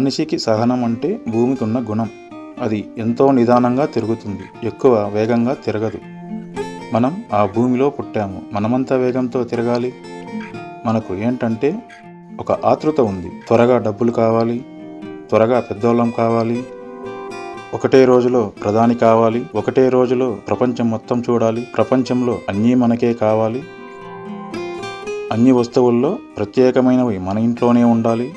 మనిషికి సహనం అంటే భూమికి ఉన్న గుణం. అది ఎంతో నిదానంగా తిరుగుతుంది. ఎక్కువ వేగంగా తిరగదు. మనం ఆ భూమిలో పుట్టాము. మనమంత వేగంతో తిరగాలి. మనకు ఏంటంటే ఒక ఆతృత ఉంది. త్వరగా డబ్బులు కావాలి. త్వరగా పెద్దోళ్ళం కావాలి. ఒకటే రోజులో ప్రధాని కావాలి. ఒకటే రోజులో ప్రపంచం మొత్తం చూడాలి. ప్రపంచంలో అన్నీ మనకే కావాలి. అన్ని వస్తువుల్లో ప్రత్యేకమైనవి మన ఇంట్లోనే ఉండాలి.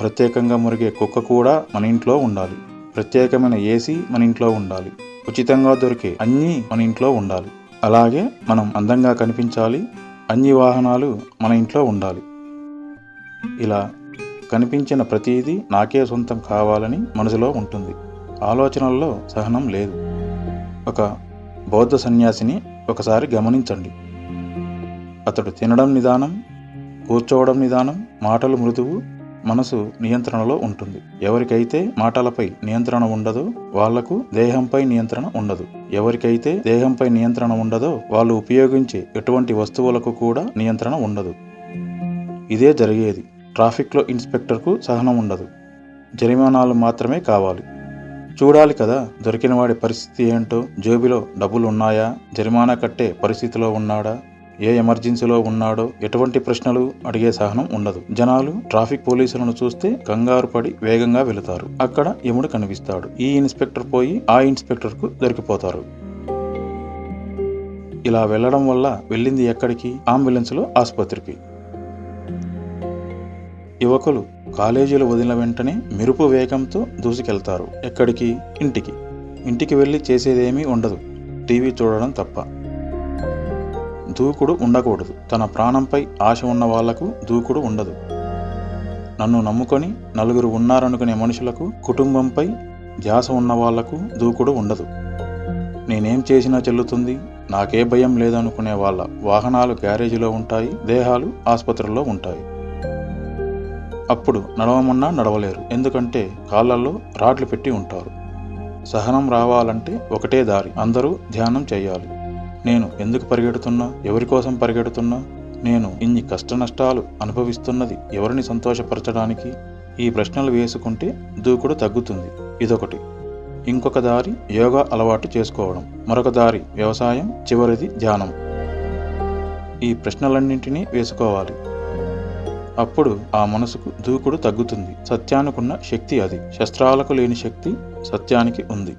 ప్రత్యేకంగా మురిగే కుక్క కూడా మన ఇంట్లో ఉండాలి. ప్రత్యేకమైన ఏసీ మన ఇంట్లో ఉండాలి. ఉచితంగా దొరికే అన్నీ మన ఇంట్లో ఉండాలి. అలాగే మనం అందంగా కనిపించాలి. అన్ని వాహనాలు మన ఇంట్లో ఉండాలి. ఇలా కనిపించిన ప్రతిదీ నాకే సొంతం కావాలని మనసులో ఉంటుంది. ఆలోచనల్లో సహనం లేదు. ఒక బౌద్ధ సన్యాసిని ఒకసారి గమనించండి. అతడు తినడం నిదానం కూర్చోవడం నిదానం మాటలు మృదువు మనసు నియంత్రణలో ఉంటుంది. ఎవరికైతే మాటలపై నియంత్రణ ఉండదో వాళ్ళకు దేహంపై నియంత్రణ ఉండదు. ఎవరికైతే దేహంపై నియంత్రణ ఉండదో వాళ్ళు ఉపయోగించే ఎటువంటి వస్తువులకు కూడా నియంత్రణ ఉండదు. ఇదే జరిగేది. ట్రాఫిక్లో ఇన్స్పెక్టర్కు సహనం ఉండదు. జరిమానాలు మాత్రమే కావాలి. చూడాలి కదా దొరికిన వాడి పరిస్థితి ఏంటో? జేబులో డబ్బులు ఉన్నాయా జరిమానా కట్టే పరిస్థితిలో ఉన్నాడా? ఏ ఎమర్జెన్సీలో ఉన్నాడో ఎటువంటి ప్రశ్నలు అడిగే సహనం ఉండదు. జనాలు ట్రాఫిక్ పోలీసులను చూస్తే కంగారు పడి వేగంగా వెళతారు. అక్కడ యముడు కనిపిస్తాడు. ఈ ఇన్స్పెక్టర్ పోయి ఆ ఇన్స్పెక్టర్కు దొరికిపోతారు. ఇలా వెళ్ళడం వల్ల వెళ్ళింది ఎక్కడికి? అంబులెన్స్లో ఆసుపత్రికి. యువకులు కాలేజీలు వదిలిన వెంటనే మెరుపు వేగంతో దూసుకెళ్తారు. ఎక్కడికి? ఇంటికి. ఇంటికి వెళ్ళి చేసేదేమీ ఉండదు. టీవీ చూడడం తప్ప. దూకుడు ఉండకూడదు. తన ప్రాణంపై ఆశ ఉన్న వాళ్ళకు దూకుడు ఉండదు. నన్ను నమ్ముకొని నలుగురు ఉన్నారనుకునే మనుషులకు కుటుంబంపై ధ్యాస ఉన్న వాళ్ళకు దూకుడు ఉండదు. నేనేం చేసినా చెల్లుతుంది. నాకే భయం లేదనుకునే వాళ్ళ వాహనాలు గ్యారేజీలో ఉంటాయి దేహాలు ఆసుపత్రుల్లో ఉంటాయి. అప్పుడు నడవమన్నా నడవలేరు. ఎందుకంటే కాళ్ళల్లో రాడ్లు పెట్టి ఉంటారు. సహనం రావాలంటే ఒకటే దారి. అందరూ ధ్యానం చేయాలి. నేను ఎందుకు పరిగెడుతున్నా? ఎవరి కోసం పరిగెడుతున్నా? నేను ఇన్ని కష్ట నష్టాలు అనుభవిస్తున్నది ఎవరిని సంతోషపరచడానికి? ఈ ప్రశ్నలు వేసుకుంటే దూకుడు తగ్గుతుంది. ఇదొకటి. ఇంకొక దారి యోగా అలవాటు చేసుకోవడం. మరొక దారి వ్యవసాయం చివరిది ధ్యానం. ఈ ప్రశ్నలన్నింటినీ వేసుకోవాలి. అప్పుడు ఆ మనసుకు దూకుడు తగ్గుతుంది. సత్యానికున్న శక్తి అది. శస్త్రాలకు లేని శక్తి సత్యానికి ఉంది.